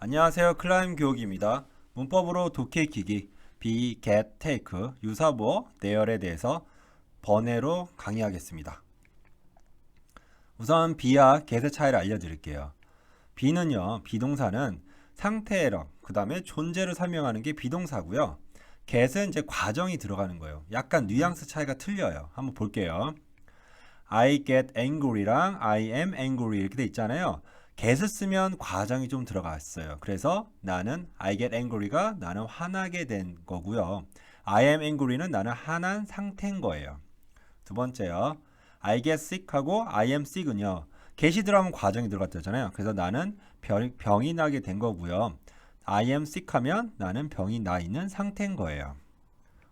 안녕하세요. 클라임 교육입니다. 문법으로 독해기기, be, get, take, 유사보어, 내열에 대해서 번외로 강의하겠습니다. 우선 be와 get의 차이를 알려드릴게요. be는요, 비동사는 상태랑 그 다음에 존재를 설명하는 게 비동사고요. get은 이제 과정이 들어가는 거예요. 약간 뉘앙스 차이가 틀려요. 한번 볼게요. I get angry랑 I am angry 이렇게 돼 있잖아요. Get을 쓰면 과정이 좀 들어갔어요. 그래서 나는 I get angry가 나는 화나게 된 거고요. I am angry는 나는 화난 상태인 거예요. 두 번째요. I get sick하고 I am sick은요. get이 들어가면 과정이 들어갔잖아요. 그래서 나는 병, 병이 나게 된 거고요. I am sick하면 나는 병이 나 있는 상태인 거예요.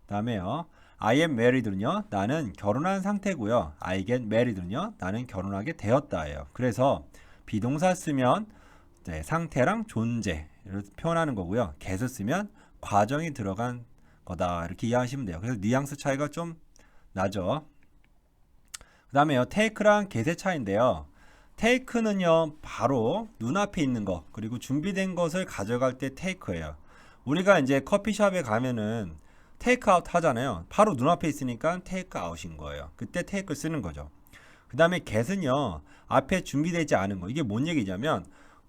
다음에요. I am married는요. 나는 결혼한 상태고요. I get married는요. 나는 결혼하게 되었다예요. 그래서 비동사 쓰면 네, 상태랑 존재를 표현하는 거고요. get을 쓰면 과정이 들어간 거다 이렇게 이해하시면 돼요. 그래서 뉘앙스 차이가 좀 나죠. 그 다음에요. take랑 get의 차이인데요. take는요 바로 눈앞에 있는 거 그리고 준비된 것을 가져갈 때 take예요. 우리가 이제 커피숍에 가면은 테이크아웃 하잖아요. 바로 눈앞에 있으니까 테이크아웃인 거예요. 그때 테이크 쓰는 거죠. 그 다음에 get은요 앞에 준비되지 않은 거 이게 뭔 얘기냐면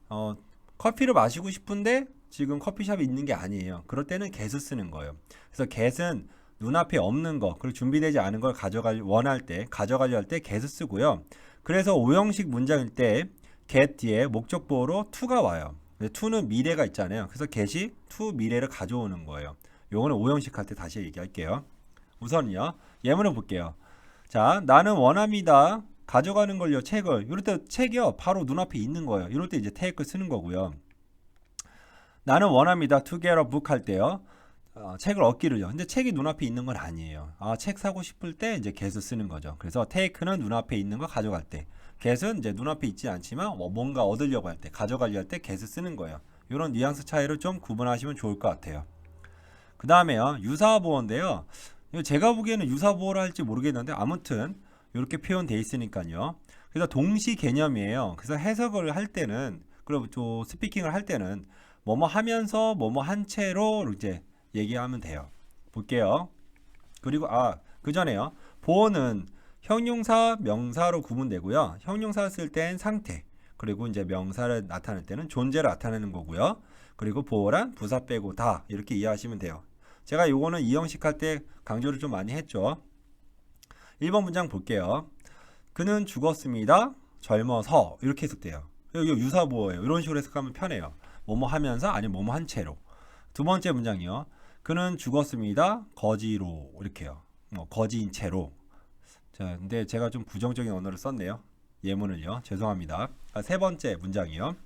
어, 커피를 마시고 싶은데 지금 커피숍에 있는 게 아니에요. 그럴 때는 get을 쓰는 거예요. 그래서 get은 눈앞에 없는 거 그리고 준비되지 않은 걸 가져갈 원할 때 가져가려 할 때 get을 쓰고요. 그래서 오형식 문장일 때 get 뒤에 목적보호로 to가 와요. to는 미래가 있잖아요. 그래서 get이 to 미래를 가져오는 거예요. 요거는 오형식 할 때 다시 얘기할게요. 우선요. 예문을 볼게요. 자, 나는 원합니다. 가져가는 걸요, 책을. 이럴 때 책이요, 바로 눈앞에 있는 거예요. 이럴 때 이제 take 쓰는 거고요. 나는 원합니다. to get a book 할 때요. 어, 책을 얻기를요. 근데 책이 눈앞에 있는 건 아니에요. 아, 책 사고 싶을 때 이제 get을 쓰는 거죠. 그래서 take는 눈앞에 있는 거 가져갈 때. get은 이제 눈앞에 있지 않지만 뭐 뭔가 얻으려고 할 때, 가져가려 할 때 get을 쓰는 거예요. 이런 뉘앙스 차이를 좀 구분하시면 좋을 것 같아요. 그 다음에요. 유사보어인데요. 제가 보기에는 유사보어라 할지 모르겠는데 아무튼 이렇게 표현돼 있으니까요. 그래서 동시 개념이에요. 그래서 해석을 할 때는 그리고 또 스피킹을 할 때는 뭐뭐 하면서 뭐뭐 한 채로 이제 얘기하면 돼요. 볼게요. 그리고 아, 그 전에요. 보어는 형용사, 명사로 구분되고요. 형용사 쓸 땐 상태, 그리고 이제 명사를 나타낼 때는 존재를 나타내는 거고요. 그리고 보어란 부사 빼고 다 이렇게 이해하시면 돼요. 제가 요거는 이형식 할 때 강조를 좀 많이 했죠. 1번 문장 볼게요. 그는 죽었습니다. 젊어서 이렇게 해석돼요. 이거 유사보어예요. 이런 식으로 해석하면 편해요. 뭐뭐 하면서 아니면 뭐뭐 한 채로. 두 번째 문장이요. 그는 죽었습니다. 거지로 이렇게요. 뭐 거지인 채로. 자, 근데 제가 좀 부정적인 언어를 썼네요. 예문을요. 죄송합니다. 아, 세 번째 문장이요.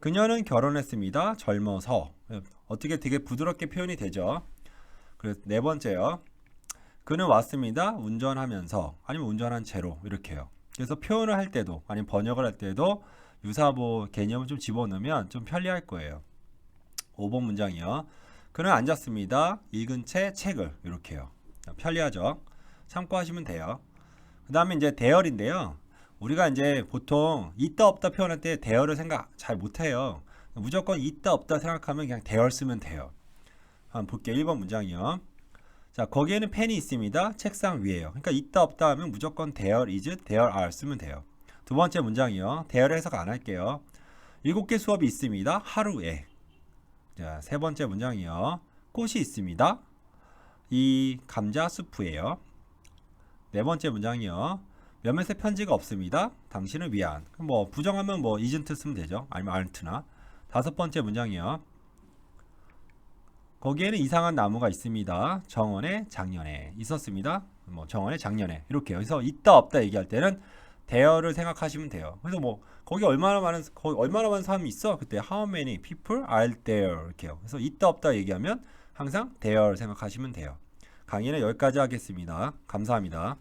그녀는 결혼했습니다. 젊어서. 어떻게 되게 부드럽게 표현이 되죠. 그래서 네 번째요. 그는 왔습니다. 운전하면서 아니면 운전한 채로 이렇게요. 그래서 표현을 할 때도 아니면 번역을 할 때도 유사보 개념을 좀 집어넣으면 좀 편리할 거예요. 5번 문장이요. 그는 앉았습니다. 읽은 채 책을 이렇게요. 편리하죠. 참고하시면 돼요. 그 다음에 이제 대열인데요. 우리가 이제 보통 있다 없다 표현할 때 대열을 생각 잘 못해요. 무조건 있다 없다 생각하면 그냥 대열 쓰면 돼요. 한번 볼게요. 1번 문장이요. 자, 거기에는 펜이 있습니다. 책상 위에요. 그러니까 있다 없다 하면 무조건 대열 is, 대열 are 쓰면 돼요. 두 번째 문장이요. 대열 해석 안 할게요. 일곱 개 수업이 있습니다. 하루에. 자, 세 번째 문장이요. 꽃이 있습니다. 이 감자 수프예요. 네 번째 문장이요. 몇몇의 편지가 없습니다. 당신을 위한. 뭐 부정하면 뭐 isn't 쓰면 되죠. 아니면 aren't나. 다섯 번째 문장이요. 거기에는 이상한 나무가 있습니다. 정원에 작년에 있었습니다. 뭐 정원에 작년에 이렇게요. 그래서 있다 없다 얘기할 때는 대여를 생각하시면 돼요. 그래서 뭐 거기 얼마나 많은 거기 얼마나 많은 사람이 있어? 그때 how many people are there 이렇게요. 그래서 있다 없다 얘기하면 항상 대여를 생각하시면 돼요. 강의는 여기까지 하겠습니다. 감사합니다.